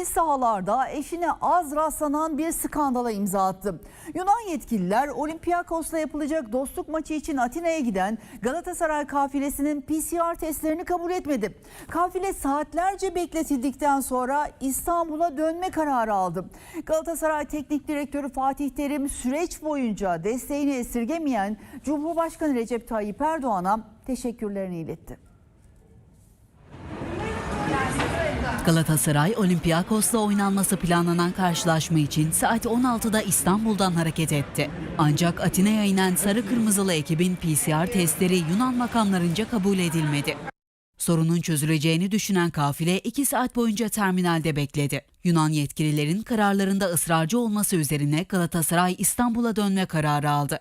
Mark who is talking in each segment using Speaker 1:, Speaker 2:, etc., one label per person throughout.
Speaker 1: Yeşil sahalarda eşine az rastlanan bir skandala imza attı. Yunan yetkililer Olympiakos'la yapılacak dostluk maçı için Atina'ya giden Galatasaray kafilesinin PCR testlerini kabul etmedi. Kafile saatlerce bekletildikten sonra İstanbul'a dönme kararı aldı. Galatasaray Teknik Direktörü Fatih Terim süreç boyunca desteğini esirgemeyen Cumhurbaşkanı Recep Tayyip Erdoğan'a teşekkürlerini iletti.
Speaker 2: Galatasaray Olympiakos'la oynanması planlanan karşılaşma için saat 16'da İstanbul'dan hareket etti. Ancak Atina'ya inen sarı kırmızılı ekibin PCR testleri Yunan makamlarınca kabul edilmedi. Sorunun çözüleceğini düşünen kafile 2 saat boyunca terminalde bekledi. Yunan yetkililerin kararlarında ısrarcı olması üzerine Galatasaray İstanbul'a dönme kararı aldı.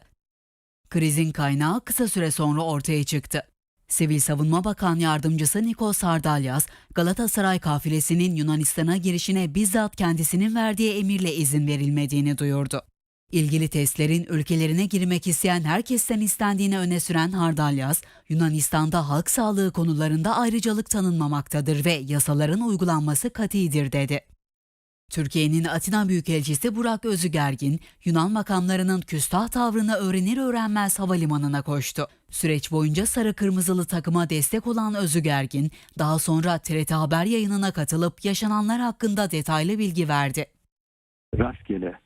Speaker 2: Krizin kaynağı kısa süre sonra ortaya çıktı. Sivil Savunma Bakan Yardımcısı Nikos Sardalyas, Galatasaray kafilesinin Yunanistan'a girişine bizzat kendisinin verdiği emirle izin verilmediğini duyurdu. İlgili testlerin ülkelerine girmek isteyen herkesten istendiğini öne süren Hardalyas, Yunanistan'da halk sağlığı konularında ayrıcalık tanınmamaktadır ve yasaların uygulanması katidir dedi. Türkiye'nin Atina Büyükelçisi Burak Özügergin, Yunan makamlarının küstah tavrını öğrenir öğrenmez havalimanına koştu. Süreç boyunca sarı kırmızılı takıma destek olan Özügergin, daha sonra TRT Haber yayınına katılıp yaşananlar hakkında detaylı bilgi verdi.
Speaker 3: rastgele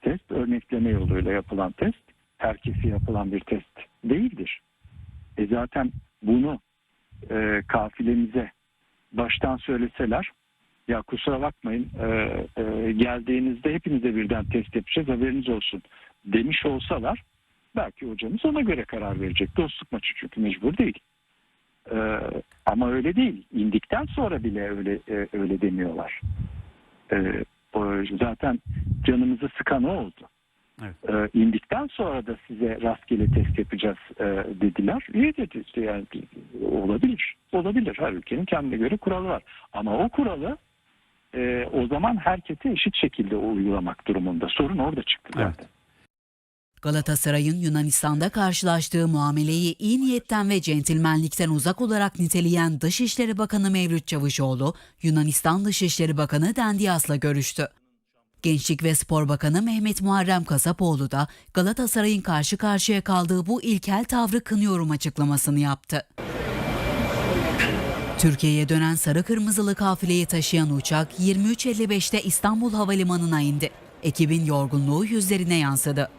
Speaker 3: test örnekleme yoluyla yapılan test herkese yapılan bir test değildir. E zaten bunu e, kafilemize baştan söyleseler ya kusura bakmayın e, e, geldiğinizde hepinize birden test yapacağız haberiniz olsun demiş olsalar belki hocamız ona göre karar verecek. Dostluk maçı çünkü mecbur değil. E, ama öyle değil. İndikten sonra bile öyle e, öyle demiyorlar. E, o zaten canımızı sıkan o oldu.
Speaker 4: Evet.
Speaker 3: Ee, indikten sonra da size rastgele test yapacağız e, dediler. İyi dedi yani olabilir. Olabilir. Her ülkenin kendine göre kuralı var. Ama o kuralı e, o zaman herkese eşit şekilde uygulamak durumunda. Sorun orada çıktı
Speaker 4: Evet.
Speaker 3: zaten.
Speaker 2: Galatasaray'ın Yunanistan'da karşılaştığı muameleyi iyi niyetten ve centilmenlikten uzak olarak niteleyen Dışişleri Bakanı Mevlüt Çavuşoğlu, Yunanistan Dışişleri Bakanı Dendias'la görüştü. Gençlik ve Spor Bakanı Mehmet Muharrem Kasapoğlu da Galatasaray'ın karşı karşıya kaldığı bu ilkel tavrı kınıyorum açıklamasını yaptı. Türkiye'ye dönen sarı kırmızılı kafileyi taşıyan uçak 23.55'te İstanbul Havalimanı'na indi. Ekibin yorgunluğu yüzlerine yansıdı.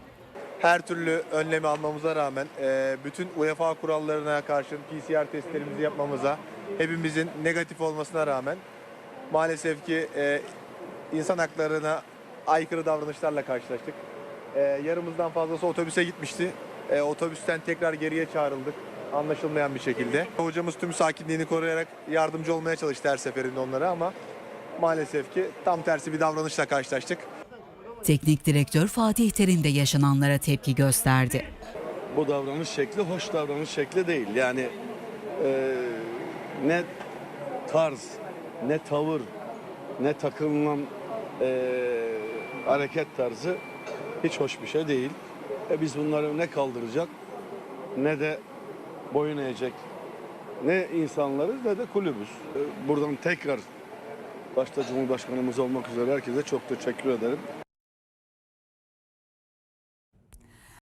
Speaker 5: her türlü önlemi almamıza rağmen e, bütün UEFA kurallarına karşın PCR testlerimizi yapmamıza hepimizin negatif olmasına rağmen maalesef ki e, insan haklarına aykırı davranışlarla karşılaştık. E, yarımızdan fazlası otobüse gitmişti. Otobüsten tekrar geriye çağrıldık anlaşılmayan bir şekilde. Hocamız tüm sakinliğini koruyarak yardımcı olmaya çalıştı her seferinde onlara ama maalesef ki tam tersi bir davranışla karşılaştık.
Speaker 2: Teknik direktör Fatih Terim de yaşananlara tepki gösterdi.
Speaker 6: bu davranış şekli hoş davranış şekli değil. Yani e, ne tarz, ne tavır, ne takınılan e, hareket tarzı hiç hoş bir şey değil. E biz bunları ne kaldıracak ne de boyun eğecek ne insanlarız ne de kulübüz. Buradan tekrar başta Cumhurbaşkanımız olmak üzere herkese çok teşekkür ederim.